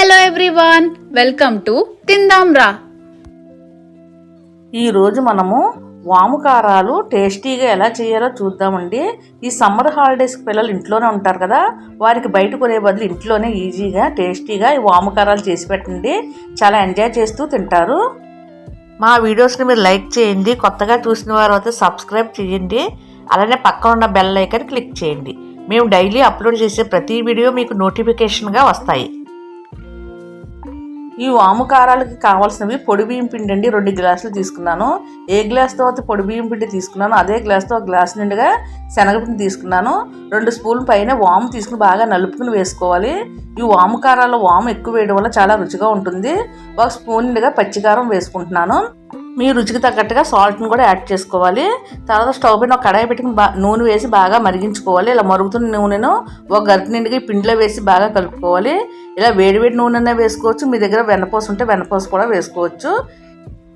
Hello everyone welcome to Thindamra. ఈరోజు మనము వాము కారాలు టేస్టీగా ఎలా చేయాలో చూద్దామండి. ఈ సమ్మర్ హాలిడేస్కి పిల్లలు ఇంట్లోనే ఉంటారు కదా వారికి బయట కొనే బదులు ఇంట్లోనే ఈజీగా టేస్టీగా ఈ వాముకారాలు చేసి పెట్టండి. చాలా ఎంజాయ్ చేస్తూ తింటారు. మా వీడియోస్ని మీరు లైక్ చేయండి కొత్తగా చూసిన వారు అయితే సబ్స్క్రైబ్ చేయండి. అలానే పక్కన ఉన్న బెల్ ఐకన్ క్లిక్ చేయండి. మేము డైలీ అప్లోడ్ చేసే ప్రతి వీడియో మీకు నోటిఫికేషన్గా వస్తాయి. ఈ వాము కారాలకి కావాల్సినవి పొడి బియ్యం పిండి అండి రెండు గ్లాసులు తీసుకున్నాను. ఏ గ్లాస్తో అయితే పొడి బియ్యం పిండి తీసుకున్నాను అదే గ్లాస్తో ఒక గ్లాస్ నిండుగా శనగపిండి తీసుకున్నాను. రెండు స్పూన్ పైన వాము తీసుకుని బాగా నలుపుకుని వేసుకోవాలి. ఈ వాము కారాల్లో వాము ఎక్కువ వేయడం వల్ల చాలా రుచిగా ఉంటుంది. ఒక స్పూన్ నిండుగా పచ్చికారం వేసుకుంటున్నాను. మీ రుచికి తగ్గట్టుగా సాల్ట్ని కూడా యాడ్ చేసుకోవాలి. తర్వాత స్టవ్ పైన ఒక కడాయి పెట్టుకుని బా నూనె వేసి బాగా మరిగించుకోవాలి. ఇలా మరుగుతున్న నూనెను ఒక గరిటె నిండుగా పిండిలో వేసి బాగా కలుపుకోవాలి. ఇలా వేడివేడి నూనెనే వేసుకోవచ్చు. మీ దగ్గర వెన్నపోస ఉంటే వెన్నపోస కూడా వేసుకోవచ్చు.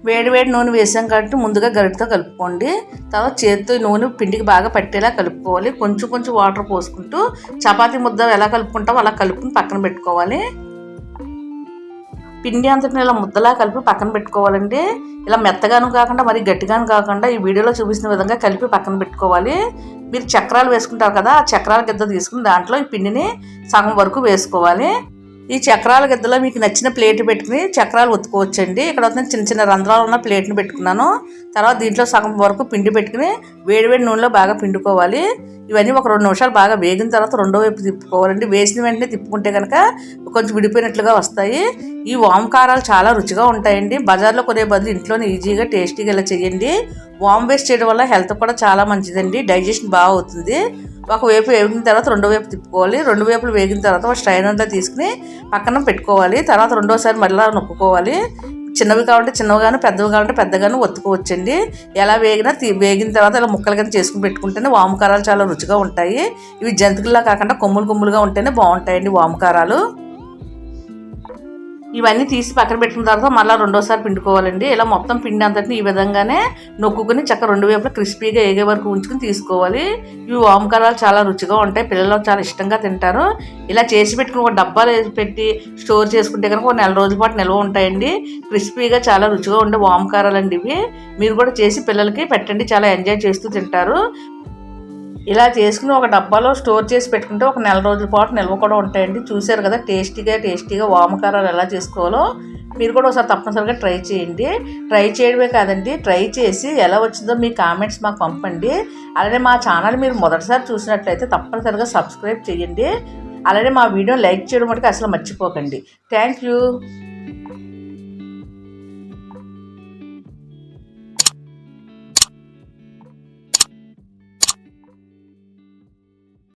వేడివేడి నూనె వేసాం కాబట్టి ముందుగా గరిటతో కలుపుకోండి. తర్వాత చేతితో నూనె పిండికి బాగా పట్టేలా కలుపుకోవాలి. కొంచెం కొంచెం వాటర్ పోసుకుంటూ చపాతీ ముద్ద ఎలా కలుపుకుంటామో అలా కలుపుకుని పక్కన పెట్టుకోవాలి. పిండి అంతటిని ఇలా ముద్దలా కలిపి పక్కన పెట్టుకోవాలండి. ఇలా మెత్తగాను కాకుండా మరి గట్టిగాను కాకుండా ఈ వీడియోలో చూపిస్తున్న విధంగా కలిపి పక్కన పెట్టుకోవాలి. మీరు చక్రాలు వేసుకుంటారు కదా ఆ చక్రాల గిద్ద తీసుకుని దాంట్లో ఈ పిండిని సగం వరకు వేసుకోవాలి. ఈ చక్రాల గిద్దలో మీకు నచ్చిన ప్లేట్ పెట్టుకుని చక్రాలు ఒత్తుకోవచ్చండి. ఇక్కడ వస్తున్న చిన్న చిన్న రంధ్రాలు ఉన్న ప్లేట్ని పెట్టుకున్నాను. తర్వాత దీంట్లో సగం వరకు పిండి పెట్టుకుని వేడివేడి నూనెలో బాగా పిండుకోవాలి. ఇవన్నీ ఒక రెండు నిమిషాలు బాగా వేగిన తర్వాత రెండో వైపు తిప్పుకోవాలండి. వేసిన వెంటనే తిప్పుకుంటే కనుక కొంచెం విడిపోయినట్లుగా వస్తాయి. ఈ వామకారాలు చాలా రుచిగా ఉంటాయండి. బజార్లో కొనే బదులు ఇంట్లోనే ఈజీగా టేస్టీగా ఇలా చేయండి. వామ్ వేస్ట్ చేయడం వల్ల హెల్త్ కూడా చాలా మంచిదండి. డైజెషన్ బాగా అవుతుంది. ఒకవైపు వేగిన తర్వాత రెండో వైపు తిప్పుకోవాలి. రెండు వైపులు వేగిన తర్వాత ఒక స్ట్రైన్ అంతా తీసుకుని పక్కన పెట్టుకోవాలి. తర్వాత రెండోసారి మళ్ళీ నొక్కుకోవాలి. చిన్నవి కావాలంటే చిన్నవిగాను పెద్దవి కావాలంటే పెద్దగాను ఒత్తుకోవచ్చండి. ఎలా వేగినా తీ- వేగిన తర్వాత ఇలా ముక్కలు కానీ చేసుకుని పెట్టుకుంటేనే వామకారాలు చాలా రుచిగా ఉంటాయి. ఇవి జంతికల్లా కాకుండా కొమ్ములు కొమ్ములుగా ఉంటేనే బాగుంటాయండి వామకారాలు ఇవన్నీ తీసి పక్కన పెట్టుకున్న తర్వాత మళ్ళీ రెండోసారి పిండుకోవాలండి. ఇలా మొత్తం పిండి అంతటిని ఈ విధంగానే నొక్కుని చక్క రెండు వైపులా క్రిస్పీగా ఏగే వరకు ఉంచుకుని తీసుకోవాలి. ఇవి వామకారాలు చాలా రుచిగా ఉంటాయి. పిల్లలు చాలా ఇష్టంగా తింటారు. ఇలా చేసి పెట్టుకుని ఒక డబ్బాలు పెట్టి స్టోర్ చేసుకుంటే కనుక ఒక నెల రోజుల పాటు నిల్వ ఉంటాయండి. క్రిస్పీగా చాలా రుచిగా ఉండే వామకారాలు అండి ఇవి. మీరు కూడా చేసి పిల్లలకి పెట్టండి. చాలా ఎంజాయ్ చేస్తూ తింటారు. ఇలా చేసుకుని ఒక డబ్బాలో స్టోర్ చేసి పెట్టుకుంటే ఒక నెల రోజుల పాటు నిల్వ కూడా ఉంటాయండి. చూశారు కదా టేస్టీగా టేస్టీగా వామకారాలు ఎలా చేసుకోవాలో మీరు కూడా ఒకసారి తప్పనిసరిగా ట్రై చేయండి. ట్రై చేయడమే కాదండి ట్రై చేసి ఎలా వచ్చిందో మీ కామెంట్స్ మాకు పంపండి. అలానే మా ఛానల్ మీరు మొదటిసారి చూసినట్లయితే తప్పనిసరిగా సబ్స్క్రైబ్ చేయండి. అలానే మా వీడియో లైక్ చేయడం మటుకు అసలు మర్చిపోకండి. Thank you.